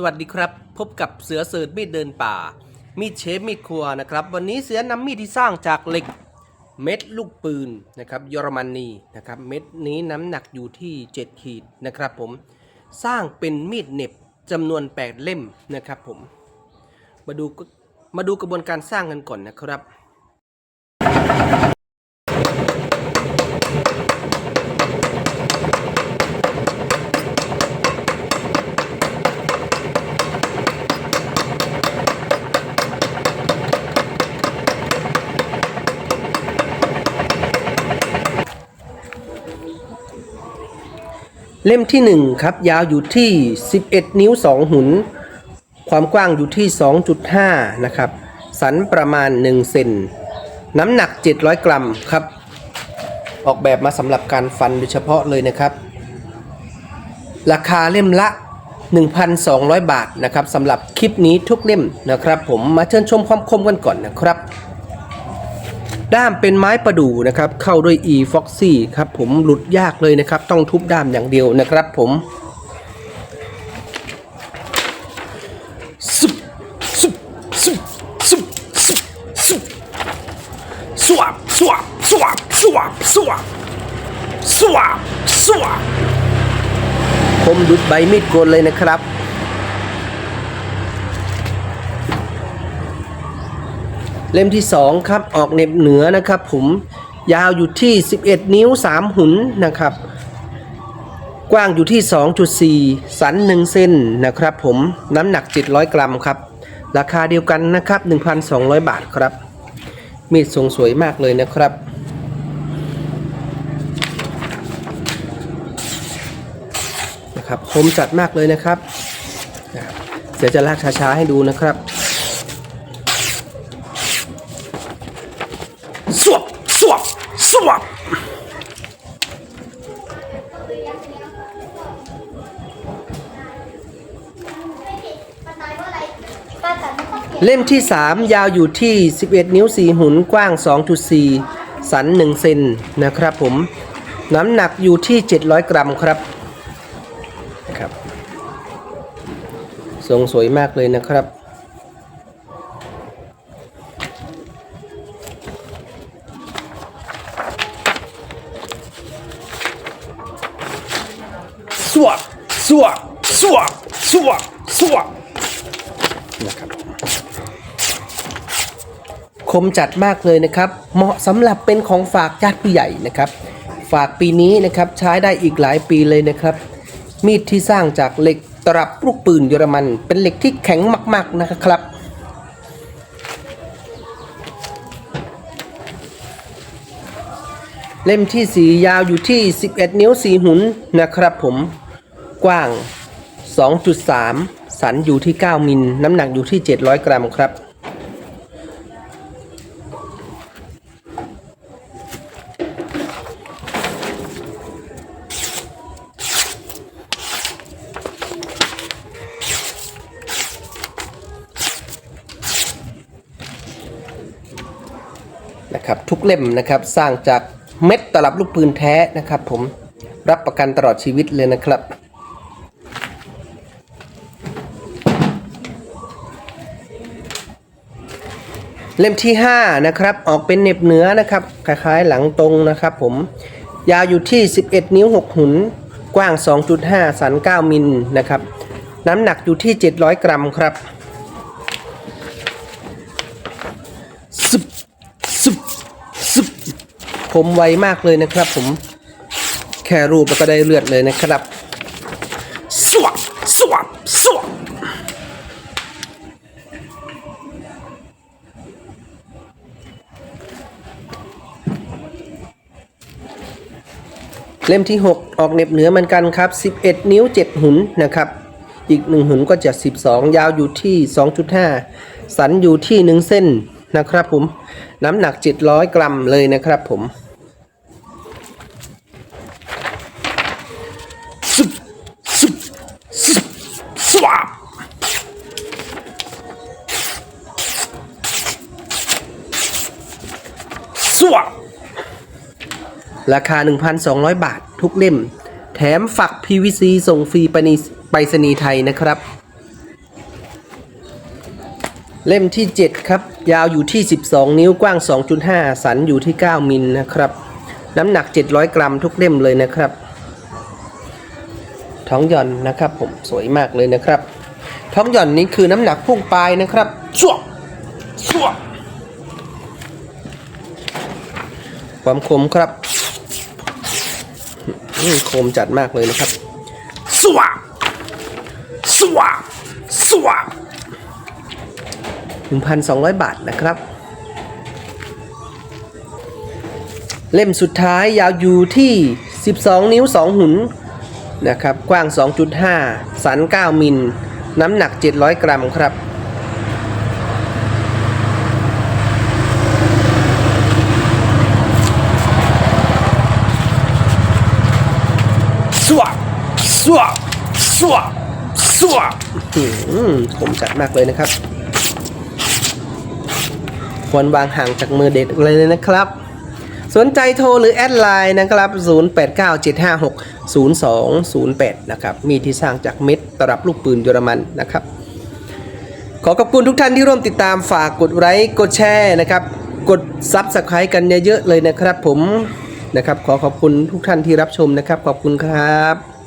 สวัสดีครับ พบกับเสือเสิร์ชมีดเดินป่า มีดเชฟมีดครัวนะครับ วันนี้เสือนำมีดที่สร้างจากเหล็กเม็ดลูกปืนนะครับเยอรมนีนะครับเม็ดนี้น้ำหนักอยู่ที่ 7 ขีดนะครับผมสร้างเป็นมีดเน็บจำนวน 8 เล่มนะครับผมมาดูมาดูกระบวนการสร้างกันก่อนนะครับ เล่มที่ 1 ครับ ยาวอยู่ที่ 11 นิ้ว 2 หุน ความกว้างอยู่ที่ 2.5 นะครับ สันประมาณ 1 เซนน้ำหนัก 700 กรัมครับ ออกแบบมาสำหรับการฟันโดยเฉพาะเลยนะครับ ราคาเล่มละ 1,200 บาทนะครับสำหรับคลิปนี้ทุกเล่มนะครับ ผมมาเชิญชมความคมกันก่อนนะครับ ด้ามเป็นไม้ประดู่นะครับเข้าด้วย e foxy ครับผมหลุดยากเลยนะครับ ต้องทุบด้ามอย่างเดียวนะครับผมสุบสุบสุบสุบสุบสุบสวบสวบสวบสวบสวบสวบสวบผมดุดใบมีดโกนเลยนะครับ เล่มที่ 2 ครับ ออกเน็บเหนือนะครับผมยาวอยู่ที่ 11 นิ้ว 3 หุนนะครับ กว้างอยู่ที่ 2.4 สัน 1 เซนนะครับผมน้ำหนัก 700 กรัมครับ ราคาเดียวกันนะครับ 1,200 บาทครับ มีดทรงสวยมากเลยนะครับนะครับคมจัดมากเลยนะครับ เดี๋ยวจะลากช้าๆให้ดูนะครับ สวบสวบสวบ เล่มที่ 3 ยาวอยู่ที่ 11 นิ้ว 4 หุนกว้าง 2.4 สัน 1 เซนนะครับผม น้ำหนักอยู่ที่ 700 กรัมครับครับ ทรงสวยมากเลยนะครับ สวบสวบสวบสวบสวบนะครับ คมจัดมากเลยนะครับ เหมาะสำหรับเป็นของฝากญาติผู้ใหญ่นะครับ ฝากปีนี้นะครับใช้ได้อีกหลายปีเลยนะครับ มีดที่สร้างจากเหล็กตรับลูกปืนเยอรมัน เป็นเหล็กที่แข็งมาก ๆนะครับเล่มที่ 4 ยาวอยู่ที่ 11 นิ้ว 4 หุนนะครับผม กว้าง 2.3 สันอยู่ที่ 9 มิล น้ำหนักอยู่ที่ 700 กรัมครับ นะครับทุกเล่มนะครับสร้างจากเม็ดตลับลูกปืนแท้นะครับ ผมรับประกันตลอดชีวิตเลยนะครับเล่มที่ 5 นะครับ ออกเป็นเหน็บเหนือนะครับ คล้ายๆหลังตรงนะครับผม ยาวอยู่ที่ 11 นิ้ว 6 หุน กว้าง 2.5 สัน 9 มิลนะครับ น้ำหนักอยู่ที่ 700 กรัมครับ คมไวมากเลยนะครับ ผมแค่รูปแล้วก็ได้เลือดเลยนะครับสวบสวบสวบเล่มที่ 6 ออกเหน็บเหนือเหมือนกันครับ 11 นิ้ว 7 หุนนะครับ อีก 1 หุนก็จะ 12 ยาวอยู่ที่ 2.5 สันอยู่ที่ 1 เส้น นะครับผม น้ำหนัก 700 กรัมเลยนะครับผมสุบสุบสุบสวบสวบราคา 1,200 บาททุกเล่ม แถมฝัก PVC ส่งฟรีไปรษณีย์ไทยนะครับ เล่มที่ 7 ครับ ยาวอยู่ที่ 12 นิ้วกว้าง 2.5 สันอยู่ที่ 9 มิลนะครับ น้ำหนัก 700 กรัมทุกเล่มเลยนะครับ ท้องหย่อนนะครับผมสวยมากเลยนะครับ ท้องหย่อนนี้คือน้ำหนักพุ่งปลายนะครับชั่วชั่วความคมครับคมจัดมากเลยนะครับสวะสวะสวะ1,200 บาทนะครับ เล่มสุดท้ายยาวอยู่ที่ 12 นิ้ว 2 หุนนะครับ กว้าง 2.5 สัน 9 มิล น้ำหนัก 700 กรัมครับสวบสวบสวบสวบอืมผมจัดมากเลยนะครับ ควรวางห่างจากมือเด็กเลยนะครับ สนใจโทรหรือแอดไลน์นะครับ 0897560208 นะครับ มีที่สร้างจากเม็ดตรับลูกปืนเยอรมันนะครับ ขอขอบคุณทุกท่านที่ร่วมติดตามฝากกดไลค์กดแชร์นะครับ กดซับสไครต์กันเยอะๆเลยนะครับผมนะครับ ขอขอบคุณทุกท่านที่รับชมนะครับ ขอบคุณครับ